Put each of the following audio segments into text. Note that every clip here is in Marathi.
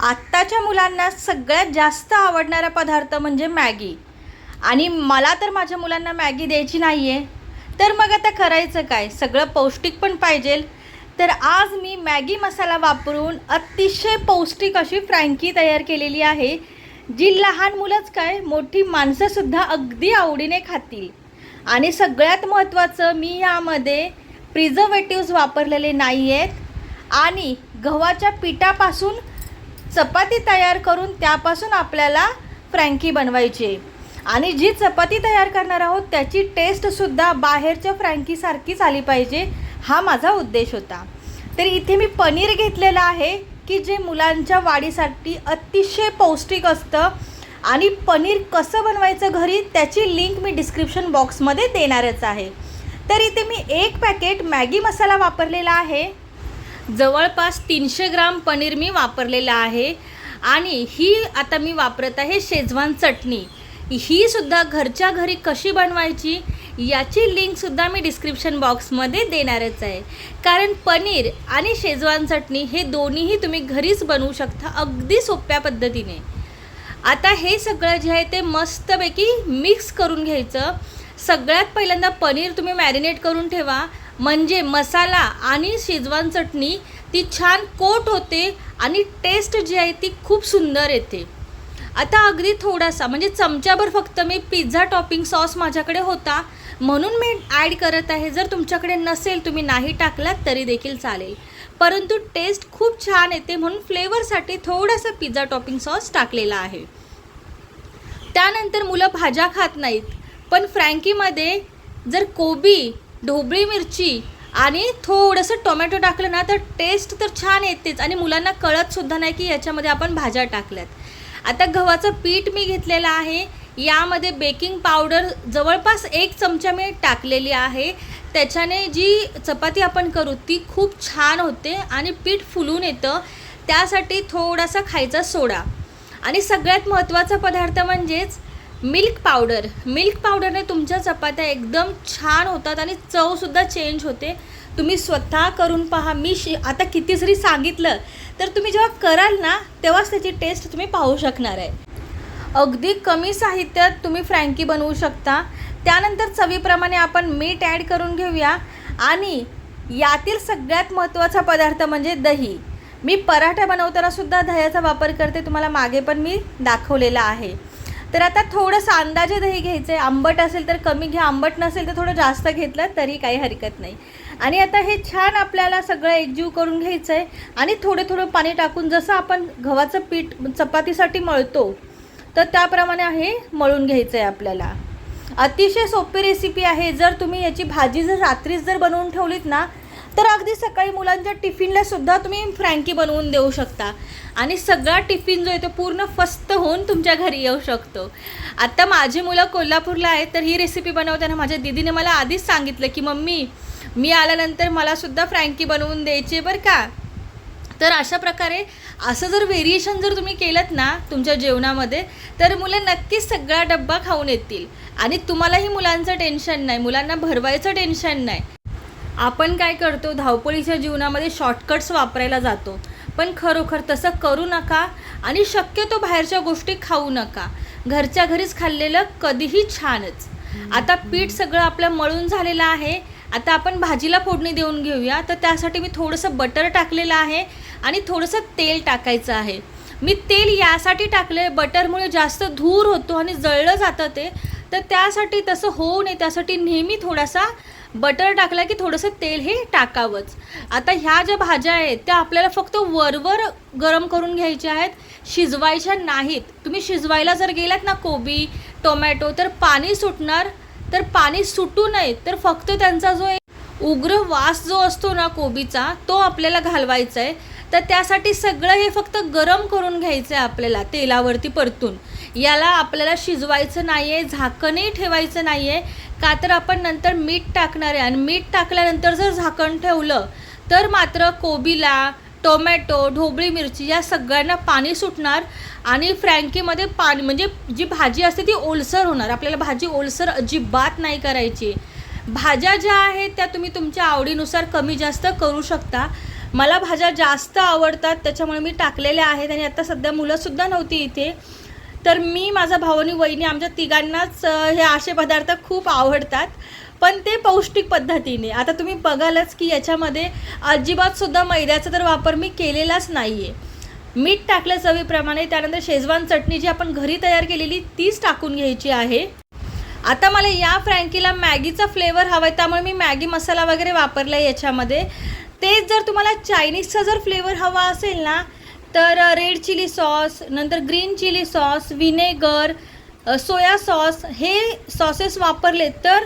आत्ताच्या मुलांना सगळ्यात जास्त आवडणारा पदार्थ म्हणजे मॅगी. आणि मला तर माझ्या मुलांना मॅगी द्यायची नाही आहे तर मग आता करायचं काय? सगळं पौष्टिक पण पाहिजे. तर आज मी मॅगी मसाला वापरून अतिशय पौष्टिक अशी फ्रँकी तयार केलेली आहे जी लहान मुलंच काय मोठी माणसंसुद्धा अगदी आवडीने खातील. आणि सगळ्यात महत्त्वाचं मी यामध्ये प्रिझर्वेटिव्ज वापरलेले नाही आहेत आणि गव्हाच्या पिठापासून चपाती तयार करून त्यापासून आपल्याला फ्रँकी बनवायची आहे. आणि जी चपाती तयार करणार आहोत त्याची टेस्टसुद्धा बाहेरच्या फ्रँकीसारखीच आली पाहिजे हा माझा उद्देश होता. तर इथे मी पनीर घेतलेलं आहे की जे मुलांच्या वाढीसाठी अतिशय पौष्टिक असतं. आणि पनीर कसं बनवायचं घरी त्याची लिंक मी डिस्क्रिप्शन बॉक्समध्ये देणारच आहे. तर इथे मी एक पॅकेट मॅगी मसाला वापरलेला आहे. जवळपास तीनशे ग्राम पनीर मी वापरलेलं आहे. आणि ही आता मी वापरत आहे शेजवान चटणी. ही सुद्धा घरच्या घरी कशी बनवायची याची लिंकसुद्धा मी डिस्क्रिप्शन बॉक्समध्ये देणारच आहे. कारण पनीर आणि शेजवान चटणी हे दोन्हीही तुम्ही घरीच बनवू शकता अगदी सोप्या पद्धतीने. आता हे सगळं जे आहे ते मस्तपैकी मिक्स करून घ्यायचं. सगळ्यात पहिल्यांदा पनीर तुम्ही मॅरिनेट करून ठेवा. म्हणजे मसाला आणि शेजवान चटणी ती छान कोट होते आणि टेस्ट जी आहे ती खूप सुंदर येते. आता अगदी थोडासा म्हणजे चमच्याभर फक्त मी पिझ्झा टॉपिंग सॉस माझ्याकडे होता. म्हणून मी ॲड करत आहे जर तुमच्याकडे नसेल तुम्ही नाही टाकलात तरी देखील चालेल. परंतु टेस्ट खूप छान येते म्हणून फ्लेवरसाठी थोडासा पिझ्झा टॉपिंग सॉस टाकलेला आहे. त्यानंतर मुलं भाज्या खात नाहीत पण फ्रँकीमध्ये जर कोबी ढोबळी मिरची आणि थोडंसं टोमॅटो टाकलं ना तर टेस्ट तर छान येतेच. आणि मुलांना कळतसुद्धा नाही की याच्यामध्ये आपण भाज्या टाकल्यात. आता गव्हाचं पीठ मी घेतलेलं आहे. यामध्ये बेकिंग पावडर जवळपास एक चमचा मी टाकलेली आहे. त्याच्याने जी चपाती आपण करू ती खूप छान होते आणि पीठ फुलून येतं. त्यासाठी थोडासा खायचा सोडा. आणि सगळ्यात महत्त्वाचा पदार्थ म्हणजेच मिल्क पावडर. मिल्क पावडरने तुमच्या चपात्या एकदम छान होतात आणि चवसुद्धा चेंज होते. तुम्ही स्वतः करून पहा. मी शि आता किती जरी सांगितलं तर तुम्ही जेव्हा कराल ना तेव्हाच त्याची टेस्ट तुम्ही पाहू शकणार आहे. अगदी कमी साहित्यात तुम्ही फ्रँकी बनवू शकता. त्यानंतर चवीप्रमाणे आपण मीठ ॲड करून घेऊया. आणि यातील सगळ्यात महत्त्वाचा पदार्थ म्हणजे दही. मी पराठा बनवताना सुद्धा दह्याचा वापर करते. तुम्हाला मागे पण मी दाखवलेला आहे. तर आता थोडंसं अंदाजे दही घ्यायचं आहे आंबट असेल तर कमी घ्या. आंबट नसेल तर थोडं जास्त घेतलं तरी काही हरकत नाही. आणि आता हे छान आपल्याला सगळं एकजीव करून घ्यायचं आहे आणि थोडं थोडं पाणी टाकून जसं आपण गव्हाचं पीठ चपातीसाठी मळतो तर त्याप्रमाणे हे मळून घ्यायचं आहे आपल्याला. अतिशय सोपी रेसिपी आहे. जर तुम्ही याची भाजी जर रात्रीच जर बनवून ठेवलीत ना तर अगदी सकाळी मुलांच्या टिफिनला सुद्धा तुम्ही फ्रँकी बनवून देऊ शकता. आणि सगळा टिफिन जो आहे तो पूर्ण फस्त होऊन तुमच्या घरी येऊ शकतो. आत्ता माझी मुलं कोल्हापूरला आहेत तर ही रेसिपी बनवताना माझ्या दिदीने मला आधीच सांगितलं की मम्मी मी आल्यानंतर मलासुद्धा फ्रँकी बनवून द्यायची बरं का? तर अशा प्रकारे असं जर व्हेरिएशन जर तुम्ही केलं ना तुमच्या जेवणामध्ये तर मुलं नक्कीच सगळा डब्बा खाऊन येतील. आणि तुम्हालाही मुलांचं टेन्शन नाही मुलांना भरवायचं टेन्शन नाही. आपण काय करतो धावपळीच्या जीवनामध्ये शॉर्टकट्स वापरायला जातो. पण खरोखर तसं करू नका आणि शक्यतो बाहेरच्या गोष्टी खाऊ नका. घरच्या घरीच खाल्लेलं कधीही छानच. आता पीठ सगळं आपलं मळून झालेलं आहे. आता आपण भाजीला फोडणी देऊन घेऊया. तर त्यासाठी मी थोडंसं बटर टाकलेलं आहे आणि थोडंसं तेल टाकायचं आहे. मी तेल यासाठी टाकलं आहे बटरमुळे जास्त धूर होतो आणि जळलं जातं ते. तर त्यासाठी तसं होऊ नये. त्यासाठी नेहमी थोडासा बटर टाकला की थोडंसं तेल हे टाकावंच. आता ह्या ज्या भाज्या आहेत त्या आपल्याला फक्त वरवर गरम करून घ्यायच्या आहेत शिजवायच्या नाहीत. तुम्ही शिजवायला जर गेलात ना कोबी टोमॅटो तर पाणी सुटणार तर पाणी सुटू नये तर फक्त त्यांचा जो एक उग्र वास जो असतो ना कोबीचा तो आपल्याला घालवायचा आहे. तर त्यासाठी सगळं हे फक्त गरम करून घ्यायचं आहे आपल्याला तेलावरती परतून. याला आपल्याला शिजवायचं नाही आहे झाकणही ठेवायचं नाही आहे का तर आपण नंतर मीठ टाकणार आहे. आणि मीठ टाकल्यानंतर जर झाकण ठेवलं तर मात्र कोबीला टोमॅटो ढोबळी मिरची या सगळ्यांना पाणी सुटणार आणि फ्रँकीमध्ये पाणी म्हणजे जी भाजी असते ती ओलसर होणार. आपल्याला भाजी ओलसर अजिबात नाही करायची. भाज्या ज्या आहेत त्या तुम्ही तुमच्या आवडीनुसार कमी जास्त करू शकता. मला भाज्या जास्त आवडतात त्याच्यामुळे मी टाकलेल्या आहेत आणि आता सध्या मुलंसुद्धा नव्हती इथे. तर मी माझा भाऊ आणि वहिनी आमच्या तिघांनाच हे असे पदार्थ खूप आवडतात. पण ते पौष्टिक पद्धतीने. आता तुम्ही बघालच की याच्यामध्ये अजिबातसुद्धा मैद्याचा तर वापर मी केलेलाच नाही आहे मीठ टाकलं चवीप्रमाणे त्यानंतर शेजवान चटणी जी आपण घरी तयार केलेली तीच टाकून घ्यायची आहे. आता मला या फ्रँकीला मॅगीचा फ्लेवर हवा आहे त्यामुळे मी मॅगी मसाला वगैरे वापरला आहे याच्यामध्ये. तेच जर तुम्हाला चायनीजचा जर फ्लेवर हवा असेल ना तर रेड चिली सॉस नंतर green chilli sauce vinegar soya sauce हे सॉसेस वापरले तर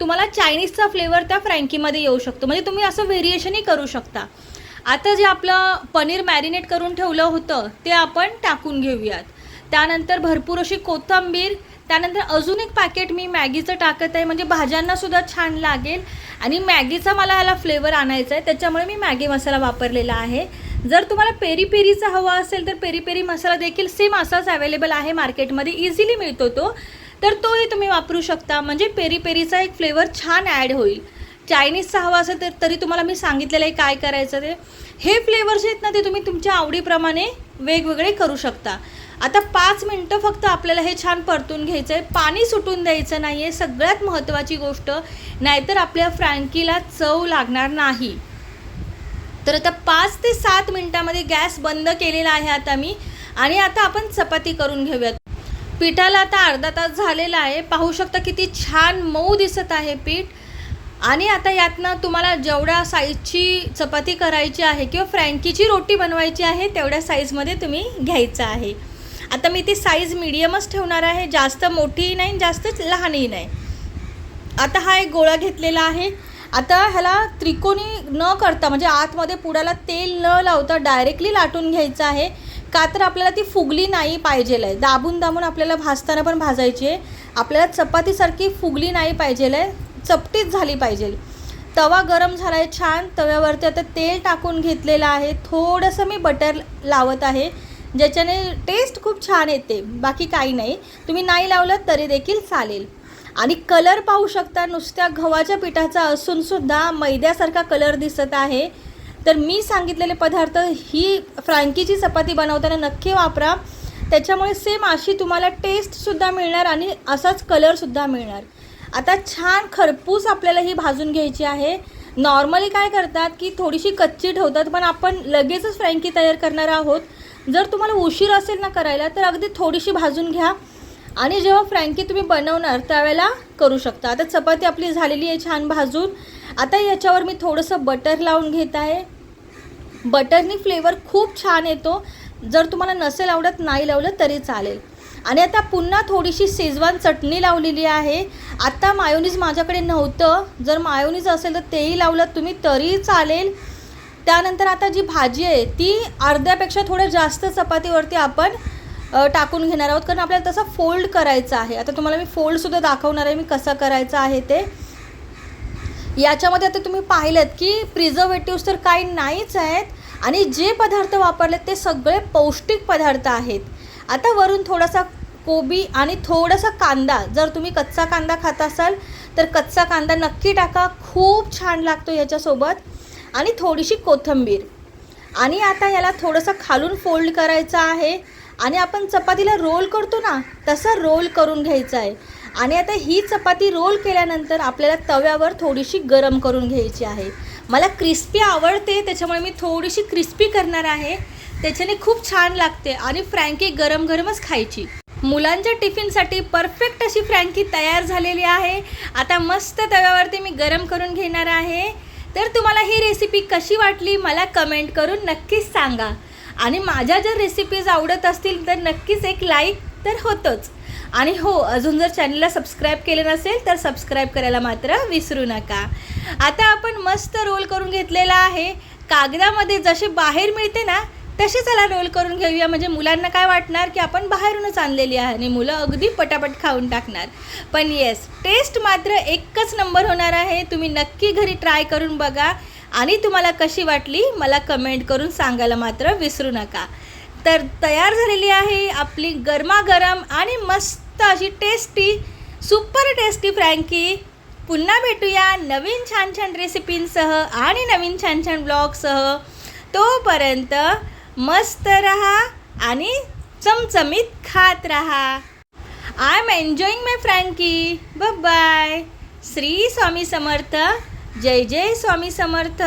तुम्हाला चायनीजचा फ्लेवर त्या फ्रँकीमध्ये येऊ शकतो. म्हणजे तुम्ही असं व्हेरिएशनही करू शकता. आता जे आपलं पनीर मॅरिनेट करून ठेवलं होतं ते आपण टाकून घेऊयात. त्यानंतर भरपूर अशी कोथिंबीर त्यानंतर अजून एक पॅकेट मी मॅगीचं टाकत आहे. म्हणजे भाज्यांना सुद्धा छान लागेल. आणि मॅगीचा मला याला फ्लेवर आणायचा आहे. त्याच्यामुळे मी मॅगी मसाला वापरलेला आहे. जर तुम्हाला पेरी पेरीचा हवा असेल तर पेरी पेरी मसाला देखील सेम असाच अवेलेबल आहे मार्केटमध्ये इझिली मिळतो तो. तर तोही तुम्ही वापरू शकता. म्हणजे पेरी पेरीचा एक फ्लेवर छान ॲड होईल. चायनीजचा हवा असेल तर तरी तुम्हाला मी सांगितलेलं आहे काय करायचं ते. हे फ्लेवर्स आहेत ना ते तुम्ही तुमच्या आवडीप्रमाणे वेगवेगळे करू शकता. आता पाच मिनटं फक्त आपल्याला हे छान परतून घ्यायचं आहे पाणी सुटून द्यायचं नाही आहे सगळ्यात महत्त्वाची गोष्ट नाहीतर आपल्या फ्रँकीला चव लागणार नाही. तर आता पाच ते सात मिनटामध्ये गॅस बंद केलेला आहे आता मी. आणि आता आपण चपाती करून घेऊयात. पिठाला आता अर्धा तास झालेला आहे. पाहू शकता किती छान मऊ दिसत आहे पीठ. आणि आता यातनं तुम्हाला जेवढ्या साईजची चपाती करायची आहे किंवा फ्रँकीची रोटी बनवायची आहे तेवढ्या साईजमध्ये तुम्ही घ्यायचं आहे. आता मी ती साईज मिडियमच ठेवणार आहे. जास्त मोठीही नाही जास्त लहानही नाही. आता हा एक गोळा घेतलेला आहे. आता ह्याला त्रिकोणी न करता म्हणजे आतमध्ये पुडाला तेल न लावता डायरेक्टली लाटून घ्यायचं आहे. का तर आपल्याला ती फुगली नाही पाहिजेल आहे दाबून दाबून आपल्याला भाजताना पण भाजायची आहे. आपल्याला चपातीसारखी फुगली नाही पाहिजेल आहे चपटीच झाली पाहिजे तवा गरम झाला आहे छान. तव्यावरती आता तेल टाकून घेतलेलं आहे. थोडंसं मी बटर लावत आहे. ज्याच्याने टेस्ट खूप छान येते बाकी काही नाही. तुम्ही नाही लावलं तरी देखील चालेल. आणि कलर पाहू शकता नुसत्या गव्हाच्या पिठाचा असूनसुद्धा मैद्यासारखा कलर दिसत आहे. तर मी सांगितलेले पदार्थ ही फ्रँकीची चपाती बनवताना नक्की वापरा. त्याच्यामुळे सेम अशी तुम्हाला टेस्टसुद्धा मिळणार आणि असाच कलरसुद्धा मिळणार. आता छान खरपूस आपल्याला ही भाजून घ्यायची आहे. नॉर्मली काय करतात की थोडीशी कच्ची ठेवतात पण आपण लगेचच फ्रँकी तयार करणार आहोत. जर तुम्हाला उशीर असेल ना करायला तर अगदी थोडीशी भाजून घ्या. आणि जेव्हा फ्रँकी तुम्ही बनवणार त्यावेळेला करू शकता. आता चपाती आपली झालेली आहे छान भाजून. आता याच्यावर मी थोडंसं बटर लावून घेत आहे. बटरनी फ्लेवर खूप छान येतो. जर तुम्हाला नसेल आवडत नाही लावलं तरी चालेल. आणि आता पुन्हा थोडीशी शेजवान चटणी लावलेली आहे. आत्ता मायोनीज माझ्याकडे नव्हतं. जर मायोनीज असेल तर तेही लावलं तुम्ही तरी चालेल. त्यानंतर आता जी भाजी आहे ती अर्ध्यापेक्षा थोडं जास्त चपातीवरती आपण टाकून घेणार आहोत. कारण आपल्याला तसा फोल्ड करायचा आहे. आता तुम्हाला मी फोल्डसुद्धा दाखवणार आहे मी कसं करायचं आहे ते. याच्यामध्ये आता तुम्ही पाहिलं की प्रिझर्वेटिव्स तर काही नाहीच आहेत. आणि जे पदार्थ वापरलेत ते सगळे पौष्टिक पदार्थ आहेत. आता वरून थोडासा कोबी आणि थोडासा कांदा जर तुम्ही कच्चा कांदा खात असाल तर कच्चा कांदा नक्की टाका. खूप छान लागतो याच्यासोबत. आणि थोडीशी कोथिंबीर. आणि आता याला थोडंसं खालून फोल्ड करायचं आहे. आणि आपण चपातीला रोल करतो ना तसा रोल करून घ्यायचा आहे. आणि आता ही चपाती रोल केल्यानंतर आपल्याला तव्यावर थोडीशी गरम करून घ्यायची आहे. मला क्रिस्पी आवडते त्याच्यामुळे मी थोडीशी क्रिस्पी करणार आहे. त्याच्याने खूप छान लागते आणि फ्रँकी गरम गरमच खायची. मुलांच्या टिफिनसाठी परफेक्ट अशी फ्रँकी तयार झालेली आहे. आता मस्त तव्यावरती मी गरम करून घेणार आहे. तर तुम्हाला ही रेसिपी कशी वाटली मला कमेंट करून नक्कीच सांगा. आणि माझ्या जर रेसिपीज आवडत असतील तर नक्कीच एक लाईक तर होतोच. आणि हो अजून जर चॅनलला सबस्क्राईब केले नसेल तर सबस्क्राईब करायला मात्र विसरू नका. आता आपण मस्त रोल करून घेतलेला आहे. कागदामध्ये जसे बाहेर मिळते ना तसे चला रोल करून घेऊया. म्हणजे मुलांना काय वाटणार की आपण बाहेरूनच आणलेली आहे आणि मुलं अगदी पटापट खाऊन टाकणार. पण येस टेस्ट मात्र एकच नंबर होणार आहे. तुम्ही नक्की घरी ट्राय करून बघा. आणि तुम्हाला कशी वाटली मला कमेंट करून सांगायला मात्र विसरू नका. तर तयार झालेली आहे आपली गरमागरम आणि मस्त अशी टेस्टी सुपर टेस्टी फ्रँकी पुन्हा भेटूया नवीन छान छान रेसिपींसह आणि नवीन छान छान ब्लॉगसह तोपर्यंत मस्त रहा आणि चमचमीत खात रहा. I am enjoying my frankie by Shri Swami Samarth. जय जय स्वामी समर्थ.